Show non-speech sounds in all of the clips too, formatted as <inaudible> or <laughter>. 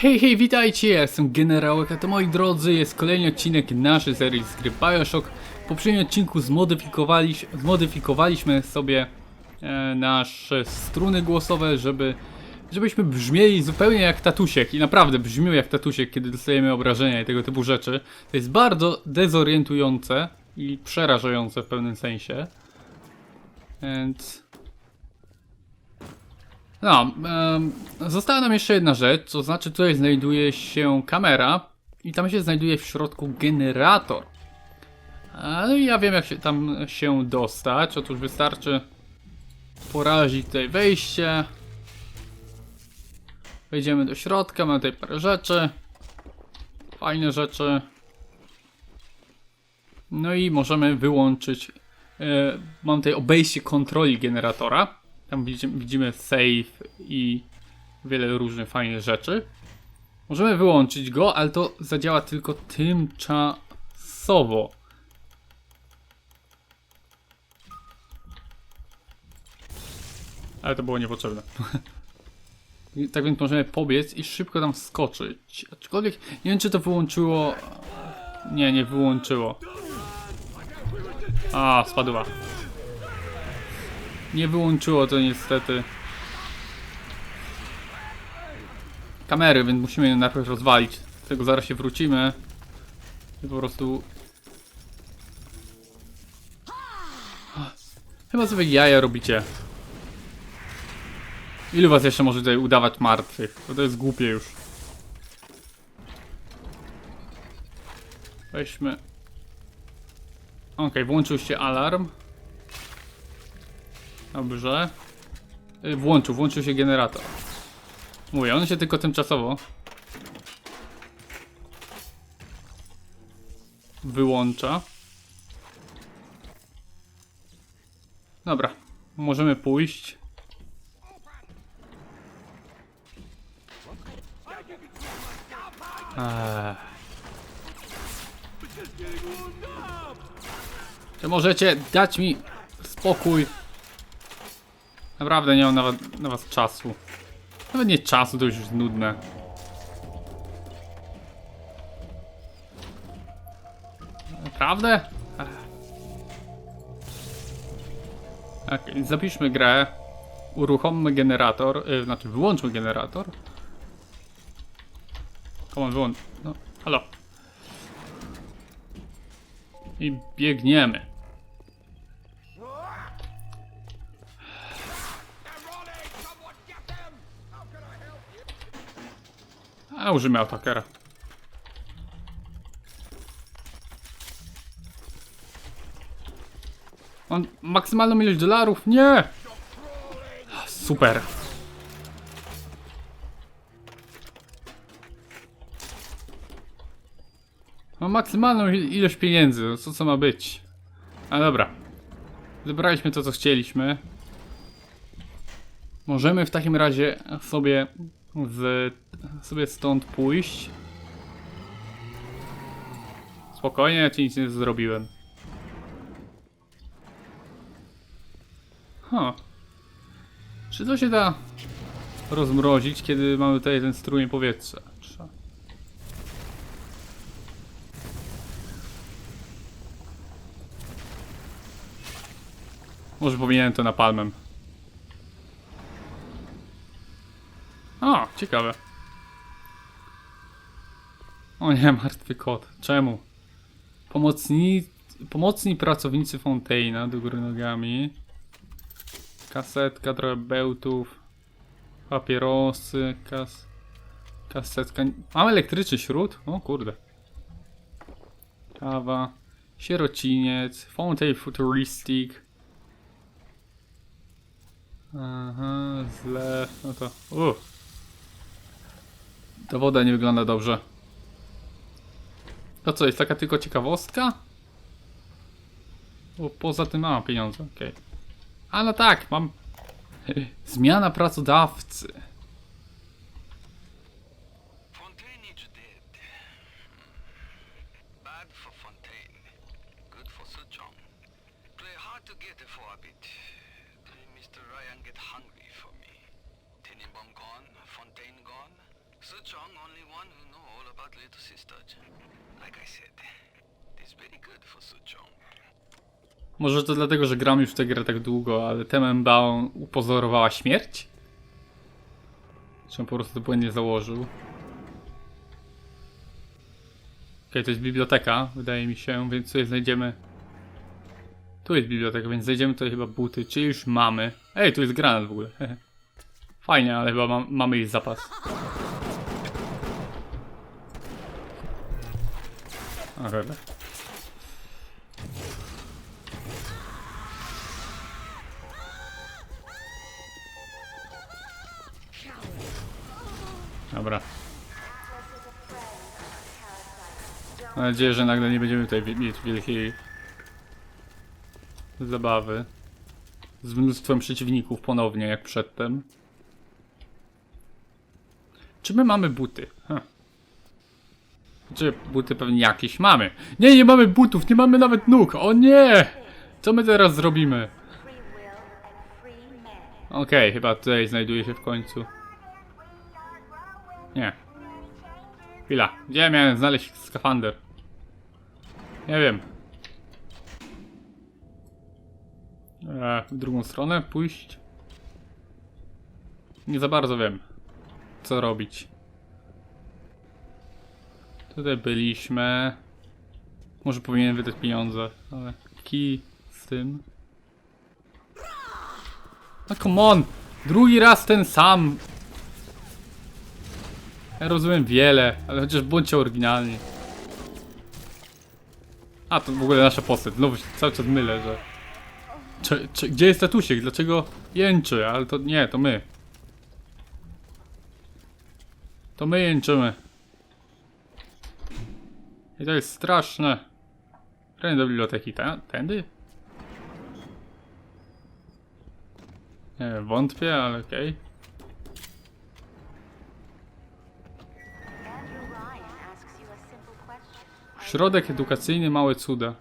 Hej, hej, witajcie, ja jestem Generałek, a to moi drodzy jest kolejny odcinek naszej serii z gry Bioshock. W poprzednim odcinku zmodyfikowaliś, zmodyfikowaliśmy sobie e, nasze struny głosowe, żeby, żebyśmy brzmieli zupełnie jak tatusiek i naprawdę brzmią jak tatusiek, kiedy dostajemy obrażenia i tego typu rzeczy. To jest bardzo dezorientujące i przerażające w pewnym sensie. Więc... No, em, została nam jeszcze jedna rzecz, to znaczy tutaj znajduje się kamera i tam się znajduje w środku generator. No i ja wiem jak się tam się dostać, otóż wystarczy porazić tutaj wejście. Wejdziemy do środka, mamy tutaj parę rzeczy. Fajne rzeczy. No i możemy wyłączyć. E, mam tutaj obejście kontroli generatora. Tam widzimy, widzimy save i wiele różnych fajnych rzeczy. Możemy wyłączyć go, ale to zadziała tylko tymczasowo. Ale to było niepotrzebne. <laughs> Tak więc możemy pobiec i szybko tam wskoczyć. Aczkolwiek nie wiem czy to wyłączyło... Nie, nie wyłączyło. A, spadła. Nie wyłączyło to niestety kamery, więc musimy je najpierw rozwalić. Do tego zaraz się wrócimy. I po prostu... Chyba sobie jaja robicie. Ilu was jeszcze może tutaj udawać martwych? Bo to jest głupie już. Weźmy... Okej, włączył się alarm. Dobrze. Y, Włączył, włączył się generator. Mówię, on się tylko tymczasowo wyłącza. Dobra, możemy pójść. Eee. Czy możecie dać mi spokój? Naprawdę nie mam na, wa- na was czasu. Nawet nie czasu, to już jest nudne. Naprawdę? Okej, zapiszmy grę. Uruchommy generator, y, znaczy wyłączmy generator. Come on, wyłącz. No, halo. I biegniemy. A użyjmy autokera. On maksymalną ilość dolarów? Nie! Super. Mam maksymalną il- ilość pieniędzy, no co co ma być? A dobra. Zebraliśmy to co chcieliśmy. Możemy w takim razie sobie z, sobie stąd pójść. Spokojnie, ja ci nic nie zrobiłem. Huh. Czy to się da rozmrozić, kiedy mamy tutaj ten strumień powietrza? Może powinienem to napalmem. O, ciekawe. O nie, martwy kot. Czemu? Pomocni, pomocni pracownicy Fontaina do góry nogami. Kasetka, trochę bełtów. Papierosy, kas... Kasetka... Mam elektryczny śród? O kurde. Kawa. Sierociniec. Fontaine Futuristic. Aha, zlew. No to... Uff. Ta woda nie wygląda dobrze. To co, jest taka tylko ciekawostka? Bo poza tym mam pieniądze, okej. A no tak, mam... <laughs> Zmiana pracodawcy. Może to dlatego, że gram już w tę grę tak długo, ale Temembao upozorowała śmierć? Czy on po prostu błędnie założył? Okej, to jest biblioteka, wydaje mi się, więc tutaj znajdziemy... Tu jest biblioteka, więc znajdziemy tutaj chyba buty, czy już mamy. Ej, tu jest granat w ogóle. Fajnie, ale chyba mam, mamy jej zapas. A Dobra. Mam nadzieję, że nagle nie będziemy tutaj mieć wielkiej zabawy. Z mnóstwem przeciwników ponownie, jak przedtem. Czy my mamy buty? Huh. Czy buty pewnie jakieś mamy? Nie, nie mamy butów, nie mamy nawet nóg! O nie! Co my teraz zrobimy? Okej, chyba tutaj znajduje się w końcu. Nie. Chwila, gdzie miałem znaleźć skafander? Nie wiem. E, w drugą stronę pójść? Nie za bardzo wiem, co robić. Tutaj byliśmy. Może powinienem wydać pieniądze, ale kij z tym. No come on! Drugi raz ten sam! Ja rozumiem wiele, ale chociaż bądźcie oryginalni. A, to w ogóle nasza postać. Znowu się cały czas mylę, że... Czy, czy, gdzie jest tatusiek? Dlaczego jęczy? Ale to nie, to my. To my jęczymy. I to jest straszne. Tędy do biblioteki, ta- tędy? Nie wątpię, ale okej. Andrew Ryan asks you a simple Środek edukacyjny Małe Cuda.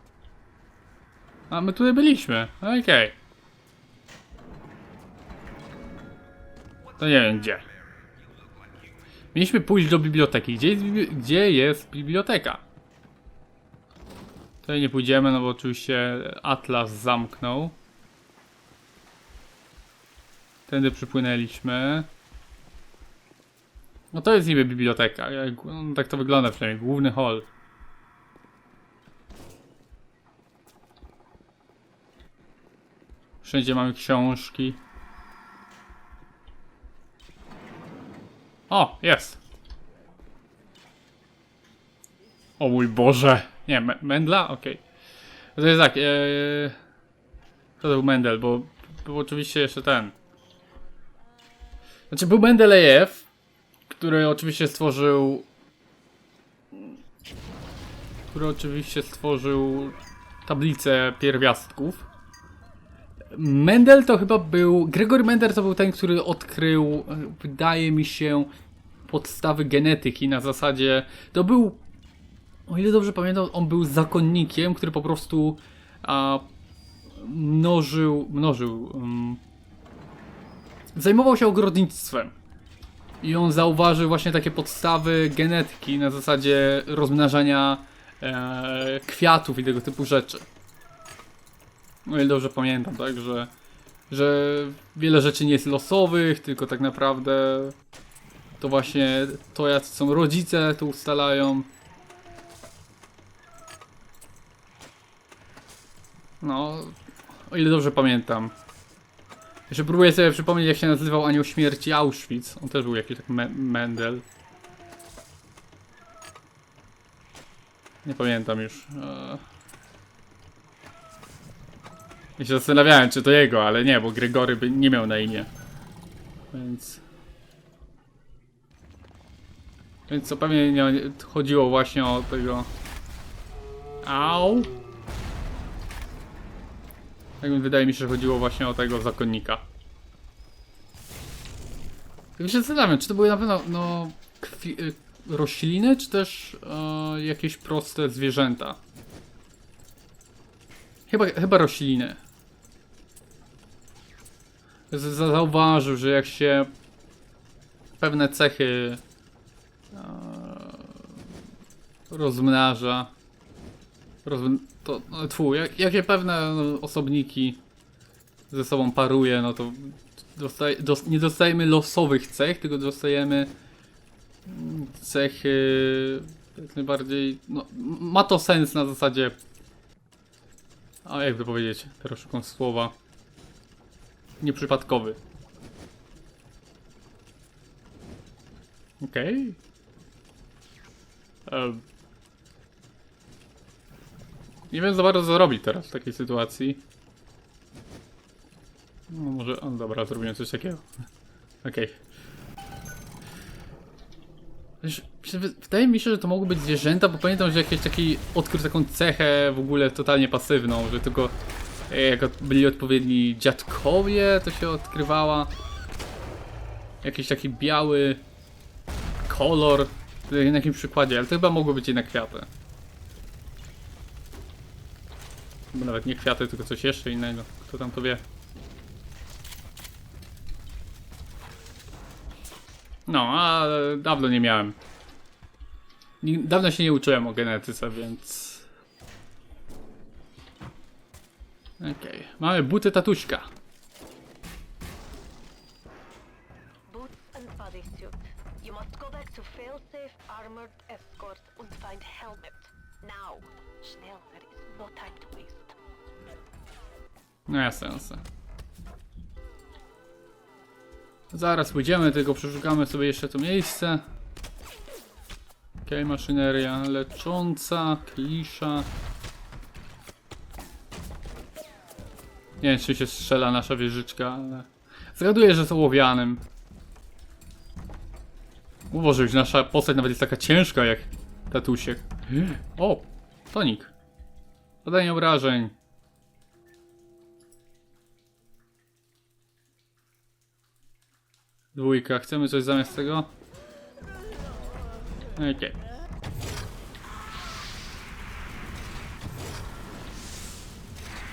A my tutaj byliśmy. Okej. To nie wiem gdzie. Mieliśmy pójść do biblioteki. Gdzie jest, bibli- gdzie jest biblioteka? Tutaj nie pójdziemy, no bo oczywiście Atlas zamknął. Tędy przypłynęliśmy. No to jest niby biblioteka. No, tak to wygląda przynajmniej. Główny hall. Wszędzie mamy książki. O, jest. O mój Boże. Nie, Me- Mendla? Okej. To jest tak, ee... To był Mendel, bo był oczywiście jeszcze ten. Znaczy był Mendelejew, który oczywiście stworzył... Który oczywiście stworzył tablicę pierwiastków. Mendel to chyba był. Gregory Mendel to był ten, który odkrył, wydaje mi się, podstawy genetyki na zasadzie. To był. O ile dobrze pamiętam, on był zakonnikiem, który po prostu a, mnożył. mnożył. Um, zajmował się ogrodnictwem. I on zauważył właśnie takie podstawy genetyki na zasadzie rozmnażania e, kwiatów i tego typu rzeczy. O ile dobrze pamiętam, tak, że, że wiele rzeczy nie jest losowych, tylko tak naprawdę to właśnie to jacy są rodzice to ustalają. No, o ile dobrze pamiętam. Jeszcze próbuję sobie przypomnieć jak się nazywał Anioł Śmierci Auschwitz. On też był jakiś tak Me Mendel. Nie pamiętam już. Eee. Ja się zastanawiałem, czy to jego, ale nie, bo Gregory by nie miał na imię. Więc. Więc to pewnie nie, chodziło właśnie o tego. Au! Tak wydaje mi się, że chodziło właśnie o tego zakonnika. Tak się zastanawiam, czy to były na pewno no, krwi, y, rośliny, czy też e, jakieś proste zwierzęta. Chyba, chyba rośliny. Zauważył, że jak się pewne cechy rozmnaża. Rozm to, no, tfu, jak, jakie pewne no, osobniki ze sobą paruje, no to nie dostajemy losowych cech, tylko dostajemy mm, cechy jak najbardziej, no, ma to sens na zasadzie, a jakby powiedzieć, teraz szukam słowa, nieprzypadkowy. Okej. Em. Nie wiem za bardzo co robić teraz w takiej sytuacji. No może, o dobra, zrobimy coś takiego. Okej. Wy- Wydaje mi się, że to mogły być zwierzęta, bo pamiętam, że jakiś taki odkrył taką cechę w ogóle totalnie pasywną, że tylko jak od- byli odpowiedni dziadkowie, to się odkrywała. Jakiś taki biały kolor. Na jakim przykładzie, ale to chyba mogły być jednak kwiaty. Bo nawet nie kwiaty, tylko coś jeszcze innego. Kto tam to wie? No, a dawno nie miałem. Dawno się nie uczyłem o genetyce, więc... Okej, mamy buty tatuśka. Boots and bodysuit. You must go back to failsafe armored escort and find helmet. Now. Schnell, there is no time to waste. No jasne, jasne. Zaraz pójdziemy, tylko przeszukamy sobie jeszcze to miejsce. Okej, maszyneria lecząca, klisza. Nie wiem, czy się strzela nasza wieżyczka, ale... Zgaduję, że z ołowianym. Uważaj, że nasza postać nawet jest taka ciężka jak tatusiek. O! Tonik. Badanie obrażeń. Dwójka, chcemy coś zamiast tego? Okej.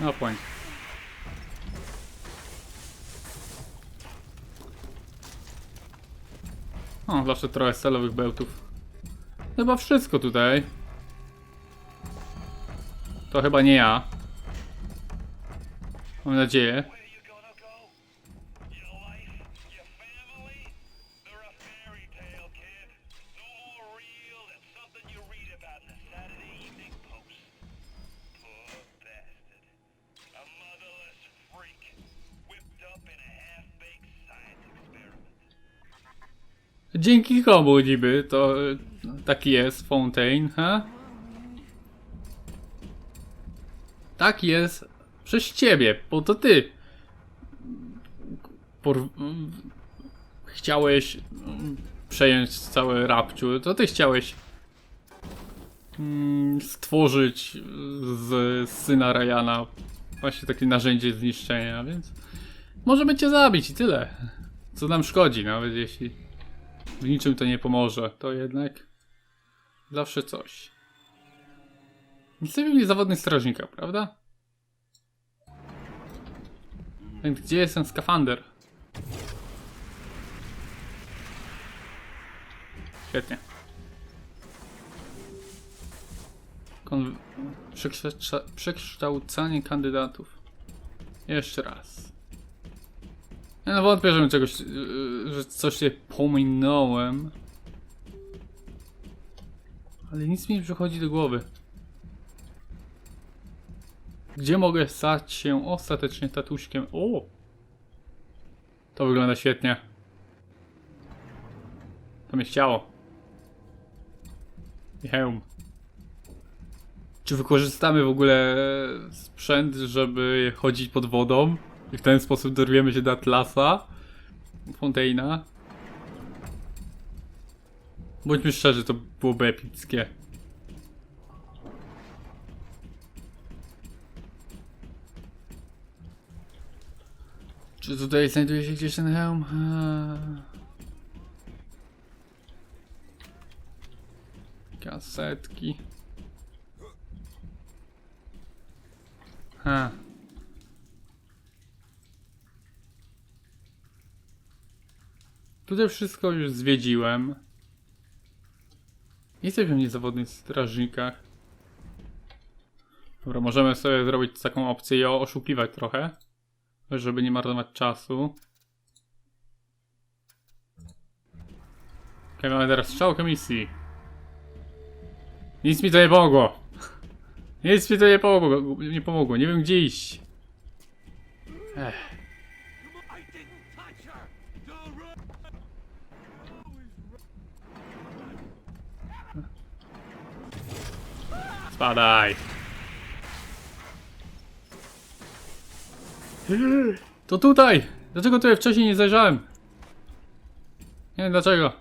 No point. O, zawsze trochę celowych bełtów. Chyba wszystko tutaj. To chyba nie ja. Mam nadzieję. Dzięki komu niby to y, taki jest Fontaine, ha? Tak jest przez ciebie, bo to ty por... chciałeś mm, przejąć cały rapciu, to ty chciałeś mm, stworzyć z syna Ryana właśnie takie narzędzie zniszczenia, więc możemy cię zabić i tyle. Co nam szkodzi, nawet jeśli niczym to nie pomoże, to jednak zawsze coś. Nie zawodnych strażnika, prawda? Więc gdzie jest ten skafander? Świetnie. Kon... Przekształca... Przekształcanie kandydatów. Jeszcze raz. Ja no wątpię, żebym czegoś, yy, że coś się pominąłem. Ale nic mi nie przychodzi do głowy. Gdzie mogę stać się ostatecznie tatuśkiem? O! To wygląda świetnie. To mnie chciało. I hełm. Czy wykorzystamy w ogóle sprzęt, żeby chodzić pod wodą? I w ten sposób dorwiemy się do Atlasa? Fontaina? Bądźmy szczerzy, to byłoby epickie. Czy tutaj znajduje się gdzieś ten hełm? Eee. Kasetki. Ha. Tutaj wszystko już zwiedziłem. Jesteśmy w niezawodnych strażnikach. Dobra, możemy sobie zrobić taką opcję i oszukiwać trochę. Żeby nie marnować czasu. Ok, mamy teraz strzałkę misji. Nic mi to nie pomogło. Nic mi to nie pomogło. Nie pomogło. Nie wiem gdzie iść. Ech. Spadaj. To tutaj! Dlaczego tutaj wcześniej nie zajrzałem? Nie wiem dlaczego.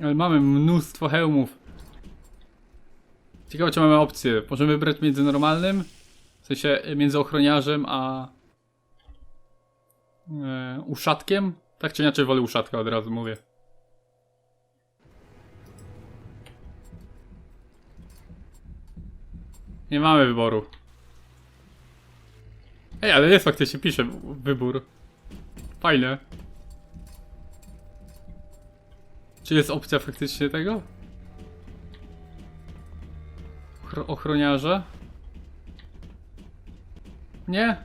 Ale mamy mnóstwo hełmów. Ciekawe czy mamy opcję. Możemy wybrać między normalnym, w sensie y, między ochroniarzem a e, uszatkiem. Tak czy inaczej wolę uszatka od razu mówię. Nie mamy wyboru. Ej, ale jest faktycznie, pisze wybór. Fajne. Czy jest opcja faktycznie tego? Ochro ochroniarze? Nie?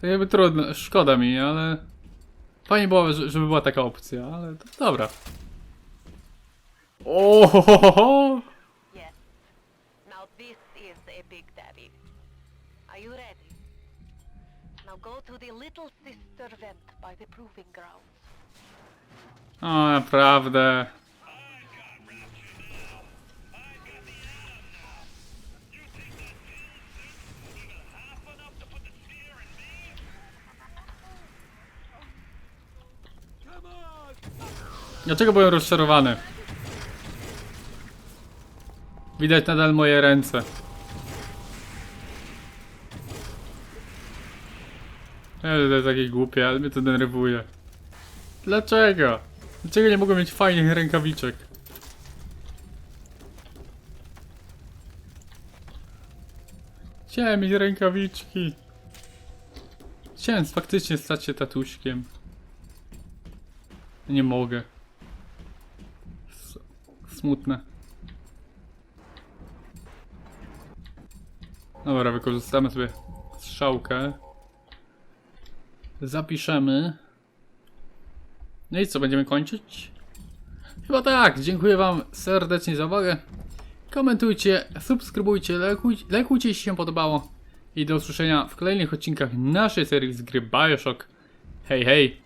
To jakby trudno, szkoda mi, ale... Fajnie było, że- żeby była taka opcja, ale dobra. Ohohoho! Yes. Now this is a big daddy. Are you ready? Now go to the little sister vent by the proving grounds. O, naprawdę. Dlaczego byłem rozczarowany? Widać nadal moje ręce. To jest takie głupie, ale mnie to denerwuje. Dlaczego? Dlaczego nie mogę mieć fajnych rękawiczek? Chciałem mieć rękawiczki. Chciałem faktycznie stać się tatuśkiem. Nie mogę. Smutne. Dobra, wykorzystamy sobie strzałkę. Zapiszemy. No i co, będziemy kończyć? Chyba tak, dziękuję wam serdecznie za uwagę. Komentujcie, subskrybujcie, lajkujcie jeśli się podobało. I do usłyszenia w kolejnych odcinkach naszej serii z gry Bioshock. Hej, hej!